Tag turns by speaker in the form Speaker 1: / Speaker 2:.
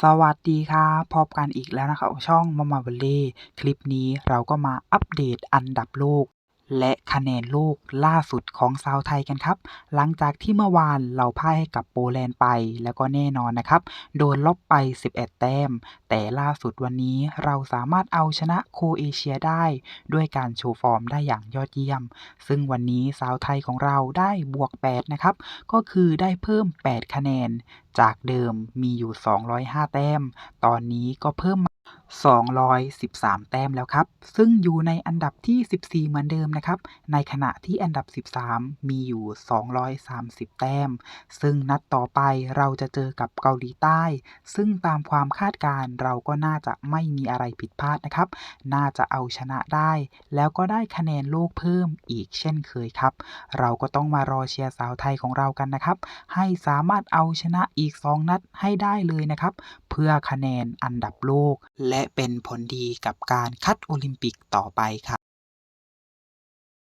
Speaker 1: สวัสดีครับพบกันอีกแล้วนะครับช่องมามาเบลเล่คลิปนี้เราก็มาอัปเดตอันดับโลก และคะแนนโลกล่าสุดของชาวไทยกันครับ หลังจากที่เมื่อวานเราพ่ายให้กับโปแลนด์ไป แล้วก็แน่นอนนะครับ โดนลบไป 11 แต้ม แต่ล่าสุดวันนี้เราสามารถเอาชนะโคเอเชียได้ ด้วยการโชว์ฟอร์มได้อย่างยอดเยี่ยม ซึ่งวันนี้สาวไทยของเราได้บวก 8 นะครับ ก็คือได้เพิ่ม 8 คะแนน จากเดิมมีอยู่ 205 แต้ม ตอนนี้ก็เพิ่มมา 213 แต้มแล้วครับ ซึ่งอยู่ในอันดับที่ 14 เหมือนเดิมนะครับ ในขณะที่อันดับ 13 มีอยู่ 230 แต้ม ซึ่งนัดต่อไปเราจะเจอกับเกาหลีใต้ ซึ่งตามความคาดการ์เราก็น่าจะไม่มีอะไรผิดพลาดนะครับ น่าจะเอาชนะได้ แล้วก็ได้คะแนนโลกเพิ่มอีกเช่นเคยครับ เราก็ต้องมารอเชียร์สาวไทยของเรากันนะครับ ให้สามารถเอาชนะอีก 2 นัดให้ได้เลยนะครับ เพื่อคะแนนอันดับโลกและเป็นผลดีกับการคัดโอลิมปิกต่อไปครับ